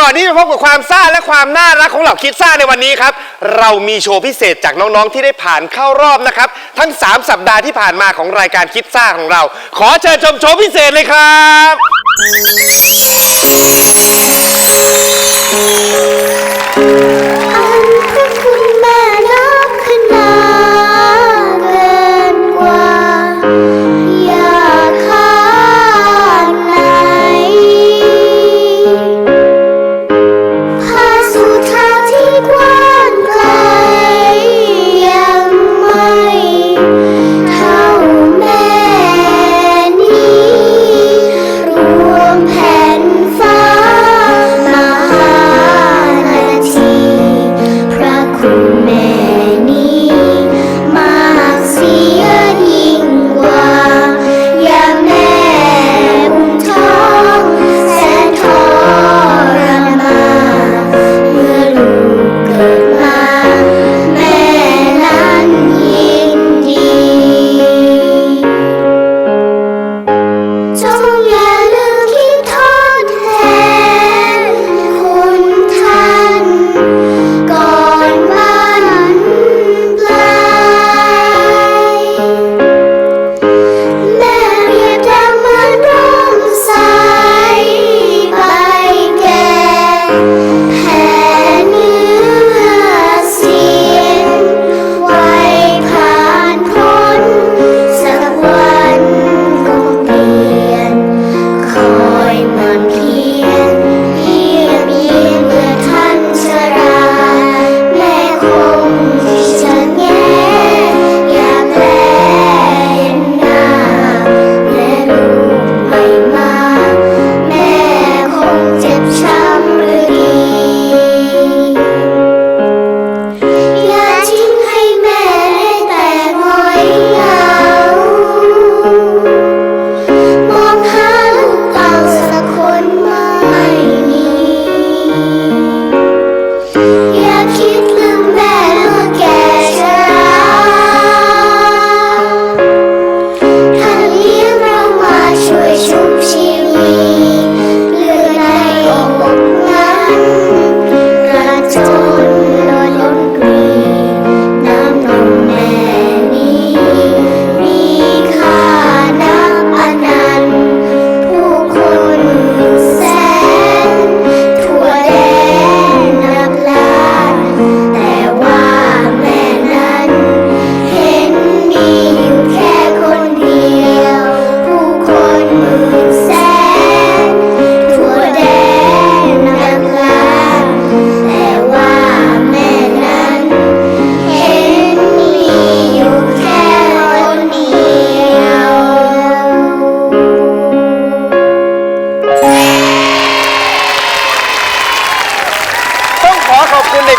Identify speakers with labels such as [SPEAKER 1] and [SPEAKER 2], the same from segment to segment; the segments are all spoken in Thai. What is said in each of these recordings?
[SPEAKER 1] ก่อนที่จะพบกับความซ่าและความน่ารักของเหล่าคิดซ่าในวันนี้ครับ เรามีโชว์พิเศษจากน้องๆที่ได้ผ่านเข้ารอบนะครับ ทั้ง 3 สัปดาห์ที่ผ่านมาของรายการคิดซ่าของเรา ขอเชิญชมโชว์พิเศษเลยครับ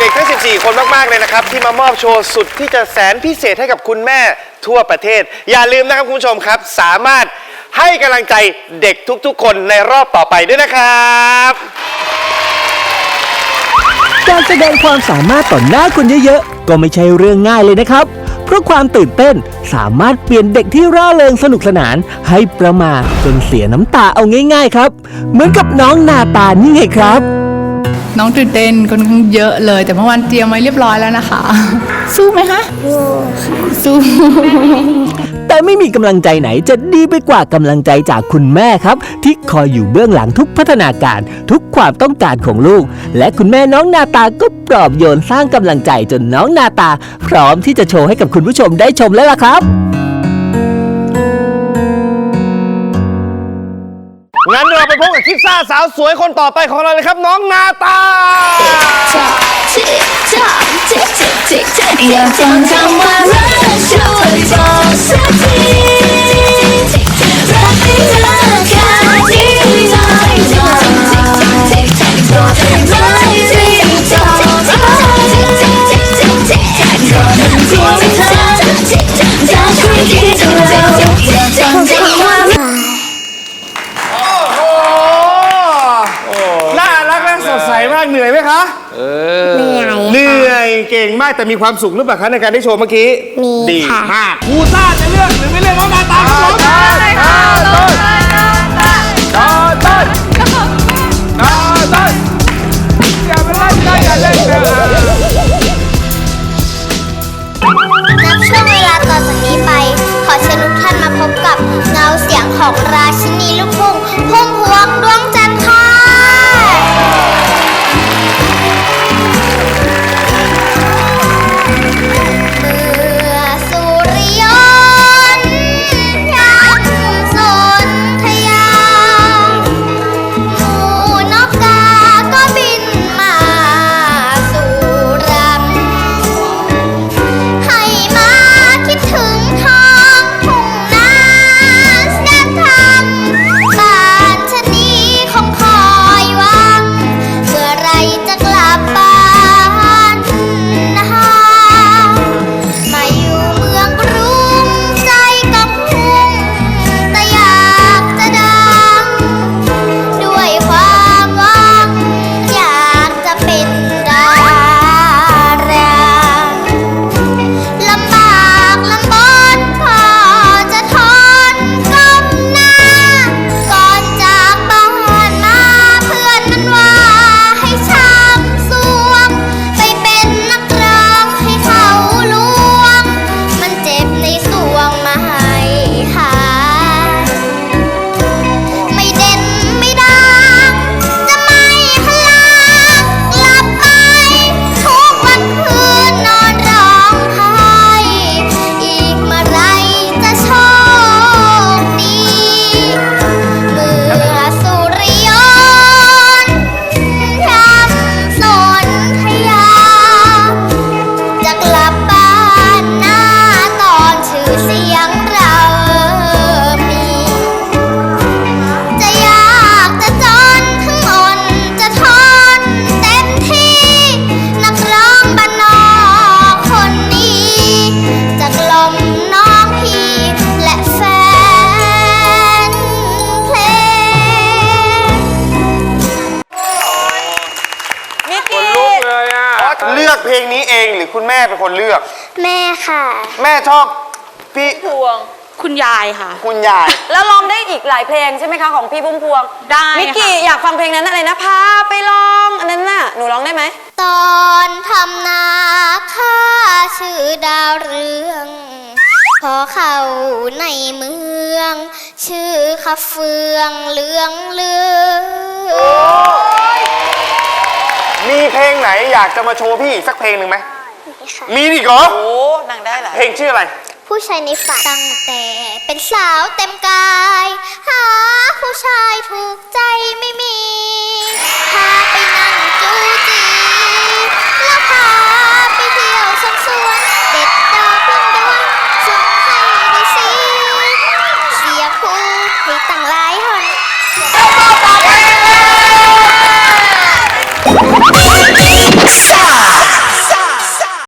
[SPEAKER 2] ด็ก
[SPEAKER 1] ๆทั้ง 14 คนมาก ๆ เลยนะครับ ที่มามอบโชว์สุดที่จะแสนพิเศษให้กับคุณแม่ทั่วประเทศ อย่าลืมนะครับคุณผู้ชมครับ สามารถให้กำลังใจเด็กทุกๆ คนในรอบต่อไปด้วยนะครับ
[SPEAKER 3] การแสดงความสามารถต่อหน้าคนเยอะๆ ก็ไม่ใช่เรื่องง่ายเลยนะครับ เพราะความตื่นเต้นสามารถเปลี่ยนเด็กที่ร่าเริงสนุกสนานให้ประมาทจนเสียน้ำตาเอาง่าย ๆ ครับ เหมือนกับน้องนาตานี่ไงครับ
[SPEAKER 4] น้องตื่นเต้นค่อนข้างเยอะเลย แต่เมื่อวานเตรียมไว้เรียบร้อยแล้วนะคะ สู้ไหมคะสู้
[SPEAKER 3] แต่ไม่มีกำลังใจไหนจะดีไปกว่ากำลังใจจากคุณแม่ครับ ที่คอยอยู่เบื้องหลังทุกพัฒนาการ ทุกความต้องการของลูก และคุณแม่น้องนาตาก็ปลอบโยนสร้างกำลังใจจนน้องนาตา พร้อมที่จะโชว์ให้กับคุณผู้ชมได้ชมแล้วล่ะครับ
[SPEAKER 2] งั้นเราไปพบกับคิดซ่าสาวสวยคนต่อไปของเราเลยครับ น้องนาตา
[SPEAKER 5] อยากฟังคำว่ารักช่วยบอกสักทีาก
[SPEAKER 2] เหนื่อยไหมคะ
[SPEAKER 5] เหนื่อย
[SPEAKER 2] เหนื่อยเก่งมากแต่มีความสุขหรือเปล่าคะในการได้โชว์เมื่อกี้
[SPEAKER 5] มี
[SPEAKER 2] ดี
[SPEAKER 5] ค่ะ
[SPEAKER 2] มากครูซ่าจะเลือกหรือไม่เลือกน้องนาตาครับผมนาตา ม่เป็นคนเลือก
[SPEAKER 5] แม่ค่ะ
[SPEAKER 2] แม่ชอบพี่
[SPEAKER 6] พวงคุณยายค่ะ
[SPEAKER 2] คุณยาย
[SPEAKER 6] แล้วร้องได้อีกหลายเพลงใช่ไหมคะของพี่พุ่มพวงได้มิกกี้อยากฟังเพลงนั้นอะไรนะพาไปลอง อันนั้นน่ะหนูร้องได้ไหม
[SPEAKER 5] ตอนทำนาข้าชื่อดาวเรือง พอเข้าในเมือง ชื่อข้าเฟืองเหลืองเลือง
[SPEAKER 2] มีเพลงไหนอยากจะมาโชว์พี่อีกสักเพลงหนึ่งไหม
[SPEAKER 5] ค่ะ
[SPEAKER 2] มีอีกเหรอ
[SPEAKER 6] โอ้นางได้หลาย
[SPEAKER 2] เพลงชื่ออะไร
[SPEAKER 5] ผู้ชายในฝันตั้งแต่เป็นสาวเต็มกาย หาผู้ชายถูกใจไม่มี พาไปไหน